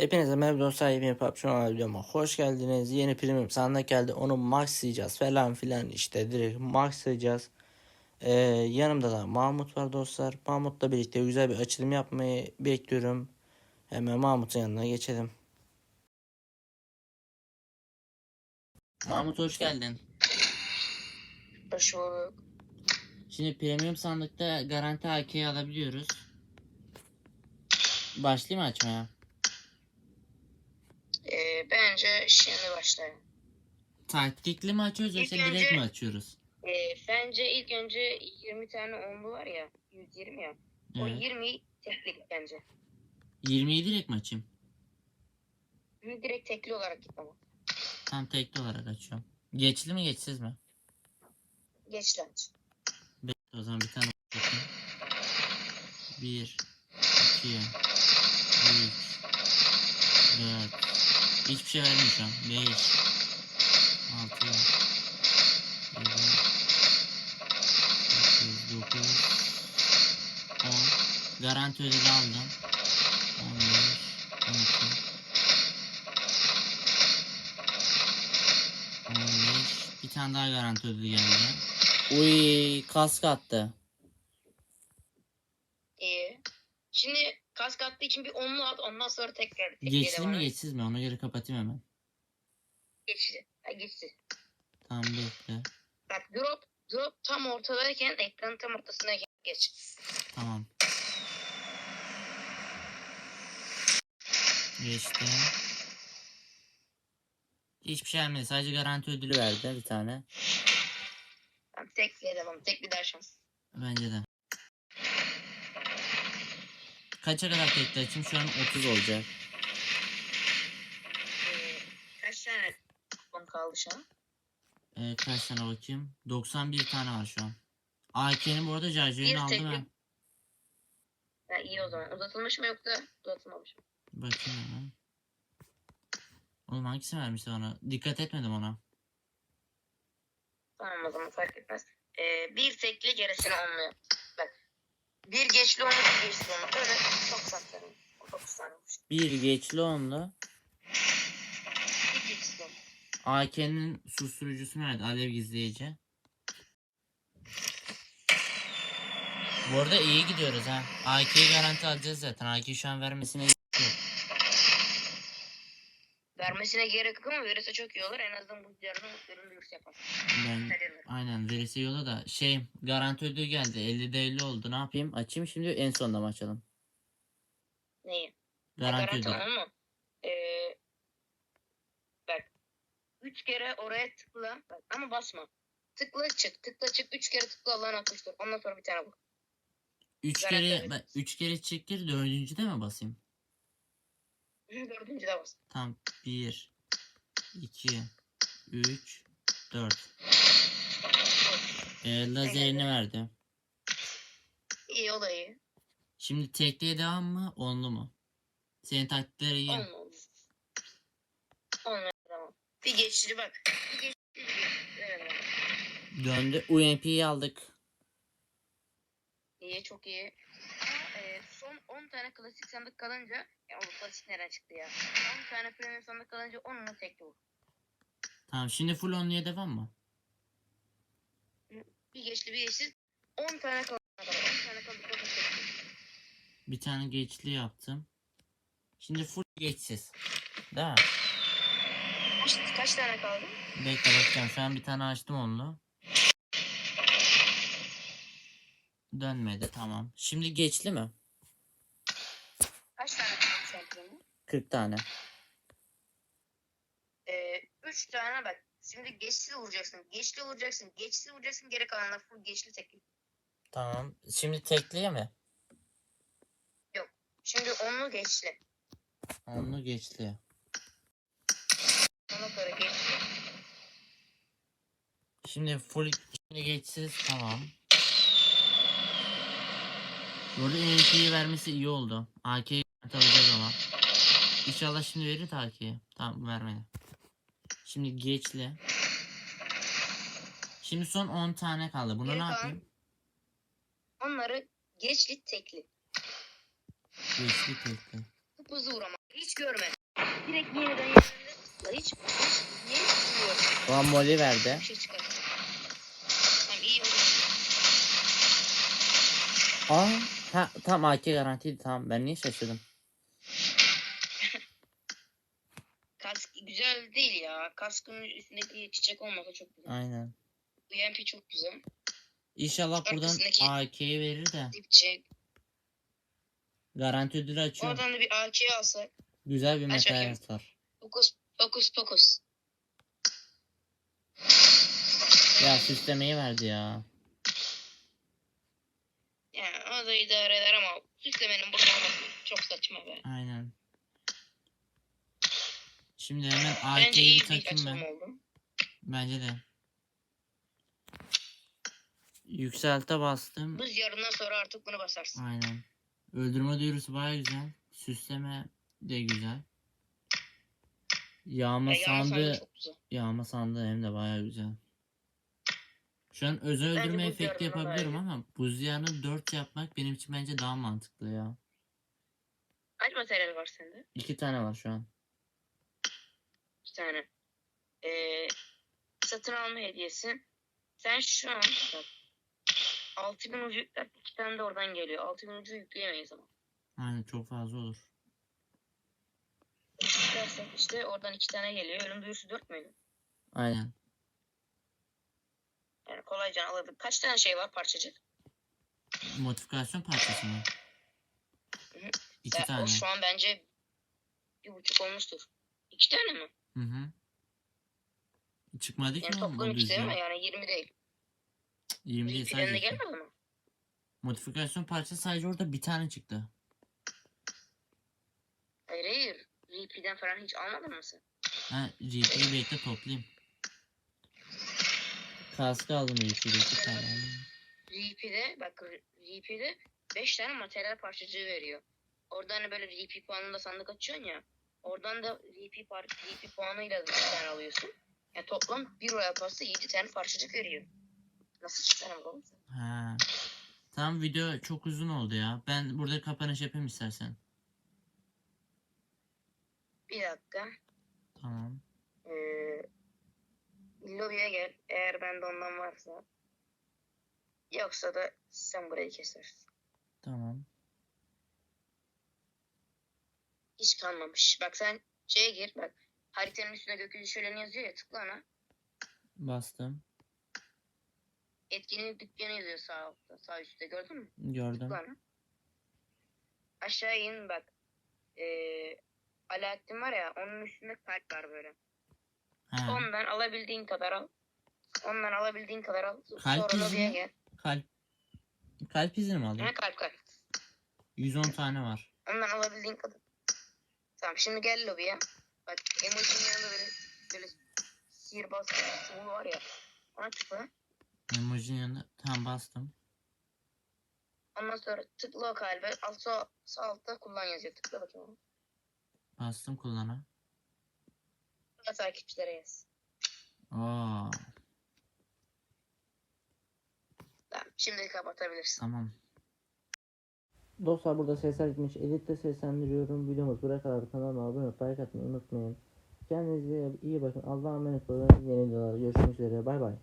Hepinize merhaba dostlar yeni PUBG Mobile videoma hoş geldiniz. Yeni premium sandık geldi. Onu maxlayacağız falan filan işte direkt maxlayacağız. Ee, yanımda da Mahmut var dostlar. Mahmut'la birlikte güzel bir açılım yapmayı bekliyorum. Hemen Mahmut'un yanına geçelim. Mahmut hoş geldin. Hoş bulduk. Şimdi premium sandıkta garanti AK'yi alabiliyoruz. Başlayayım açmaya? Bence şimdi başlayalım. Taktikli mi açıyoruz İlk yoksa direkt önce- mi açıyoruz? Ee, bence ilk önce 20 tane onlu var ya. 120 ya. O Evet. 20'yi tekli bence. 20'yi direkt mi açayım? Direkt tekli olarak git ama. Tam tekli olarak açıyorum. Geçli mi geçsiz mi? Geç lan. Bekle o zaman bir tane bakayım. 1 2 3 4 Hiçbir şey vermiyor şu an. 5 6 7 8 9 10 Garanti ödülü aldım. 15 12 15 Bir tane daha garanti ödülü geldi. Uy kask attı. İyi. Şimdi kask attığı için bir onlu at. Ondan sonra tekrar devam mi geçsiz mi? Ona göre kapatayım hemen. Geçti. Ha, geçti. Tamam bekle. Bak drop drop tam ortadayken ekranın tam ortasındayken geç. Tamam. Geçti. Hiçbir şey vermedi. Sadece garanti ödülü verdi bir tane. Tamam, tekliye devam. Tekli der şans. Bence de. Kaça kadar tekli açayım? Şu an 30 olacak. Ee, kaç tane kaldı şu an? Ee, kaç tane bakayım? 91 tane var şu an. AK'nin bu arada Jarjer'ini aldım ha. Ha, iyi o zaman. Uzatılmış mı yoksa uzatılmamış mı? Bakayım hemen. Oğlum hangisini vermişti bana? Dikkat etmedim ona. Tamam o zaman fark etmez. Ee, bir tekli gerisini onluyor. Bir geçli onu bir geçli onu. Böyle çok saklarım. 9 tane olmuş. Bir geçli onlu. Bir geçli onu. AK'nin susturucusu nerede? Alev gizleyici. Bu arada iyi gidiyoruz ha. AK'yi garanti alacağız zaten. AK şu an vermesine gerek yok. Vermesine gerek yok ama verirse çok iyi olur. En azından bu yarını görünürse yapar. Ben Kariyerler. aynen verisi yola da şey garanti ödülü geldi. 50'de 50 oldu. Ne yapayım? Açayım şimdi en sonunda mı açalım? Neyi? Garanti Garanti? Ee, bak. Üç kere oraya tıkla. Bak, ama basma. Tıkla çık. Tıkla çık. Üç kere tıkla Allah'ın atmıştır. Ondan sonra bir tane. 3 Garanti kere ben 3 kere çektir dördüncüde mi basayım? Dördüncü de bas. Tam 1 2 3 4 ee, lazerini verdi. İyi o da iyi. Şimdi tekliğe devam mı? Onlu mu? Senin taktikleri iyi. Olmadı. Olmadı tamam. Bir geçti bak. Bir geçti. Bir geçti. Evet, evet. Döndü. UMP'yi aldık. İyi çok iyi. Ama e, son 10 tane klasik sandık kalınca ya o klasik nereden çıktı ya? 10 tane premium sandık kalınca onunla tekli vur. Tamam şimdi full onluya devam mı? Bir geçti bir geçti. 10 tane kaldı. 10 tane tekli. Bir tane geçli yaptım. Şimdi full geçsiz. Değil mi? Kaç, kaç tane kaldı? Bekle bakacağım. Şu an bir tane açtım onu. Dönmedi tamam. Şimdi geçli mi? Kaç tane sen premium? 40 tane. Ee, 3 tane bak. Şimdi geçli vuracaksın. Geçli vuracaksın. Geçli vuracaksın. Geri kalanlar full geçli tekli. Tamam. Şimdi tekliye mi? Şimdi onlu geçli. Onlu geçli. Ona sonra geçli. Şimdi full şimdi geçsiz tamam. Burada UMP'yi vermesi iyi oldu. AK'yi alacağız ama. İnşallah şimdi verir AK'yi. Tamam vermedi. Şimdi geçli. Şimdi son 10 tane kaldı. Bunu Geri ne yapayım? Onları geçli tekli. Geçli tekli. hızlı vur ama. Hiç görme. Direkt yeniden tıkla. Hiç, hiç yeni vuruyor. Şu an moli verdi. Bir şey çıkar. Tamam iyi oldu. Aa, ha, tam AK garantiydi tamam. Ben niye şaşırdım? Kask güzel değil ya. Kaskın üstündeki çiçek olmasa çok güzel. Aynen. UMP çok güzel. İnşallah buradan Arkasındaki- AK'yi verir de. Dipçek. Garanti ödülü açıyorum. Oradan da bir AK alsak. Güzel bir Aç var. Fokus fokus fokus. Ya süslemeyi verdi ya. Yani o da idare eder ama süslemenin burada olması çok saçma be. Aynen. Şimdi hemen AK'yi takayım ben. oldu. Bence de. Yükselte bastım. Buz yarından sonra artık bunu basarsın. Aynen. Öldürme duyurusu baya güzel. Süsleme de güzel. Yağma Ya, güzel. yağma sandığı hem de baya güzel. Şu an özel öldürme buz efekti daha yapabilirim ama buz yarını 4 yapmak benim için bence daha mantıklı ya. Kaç materyal var sende? İki tane var şu an. Bir tane. Ee, satın alma hediyesi. Sen şu an bak, 6000 ucu yükler. iki tane de oradan geliyor. 6000 ucu yükleyemeyiz ama. Aynen çok fazla olur. Yüklersek işte oradan iki tane geliyor. Ölüm duyurusu 4 müydü? Aynen. Yani kolayca alırdık. Kaç tane şey var parçacık? Modifikasyon parçası mı? İki Ya, tane. O şu an bence bir buçuk olmuştur. İki tane mi? Hı hı. Çıkmadı ki Yani oğlum toplam iki değil mi? Yani 20 değil. 20 değil sadece. gelmedi mi? Modifikasyon parçası sadece orada bir tane çıktı. Hayır hayır. VP'den falan hiç almadın mı sen? Ha GP'yi bekle toplayayım. Kaskı aldım GP'de iki tane. VP'de bak VP'de 5 tane materyal parçacığı veriyor. Oradan hani böyle VP puanında sandık açıyorsun ya. Oradan da VP, par VP puanıyla bir tane alıyorsun. Yani toplam 1 royal pasta 7 tane parçacık veriyor. Nasıl çıkarım oğlum? Ha. Tamam video çok uzun oldu ya. Ben burada kapanış yapayım istersen. Bir dakika. Tamam. Ee, lobiye gel. Eğer bende ondan varsa. Yoksa da sen burayı kesersin. Tamam. Hiç kalmamış. Bak sen şeye gir bak. Haritanın üstüne gökyüzü şöleni yazıyor ya tıkla ona. Bastım. Etkinlik dükkanı yazıyor sağ altta. Sağ üstte gördün mü? Gördüm. Tıkla ona. Aşağı in bak. Ee, Alaaddin var ya onun üstünde kalp var böyle. Ha. Ondan alabildiğin kadar al. Ondan alabildiğin kadar al. Kalp Sonra lobiye gel. Kalp. Kalp izini mi? Ne kalp kalp. 110 tane var. Ondan alabildiğin kadar. Tamam şimdi gel lobiye. Bak emojinin yanında böyle, böyle sihirbaz çubuğu var ya. Ona tıkla. Emojinin yanında. Tamam bastım. Ondan sonra tıkla o kalbe. Alt sağ, sağ altta kullan yazıyor. Tıkla bakayım onu. Bastım kullana. Sonra takipçilere yaz. Oo. Tamam şimdi kapatabilirsin. Tamam. Dostlar burada sesler gitmiş. Editte seslendiriyorum. Videomuz buraya kadar. Kanalıma abone olup like atmayı unutmayın. Kendinize iyi bakın. Allah'a emanet olun. Yeni videolarda görüşmek üzere. Bay bay.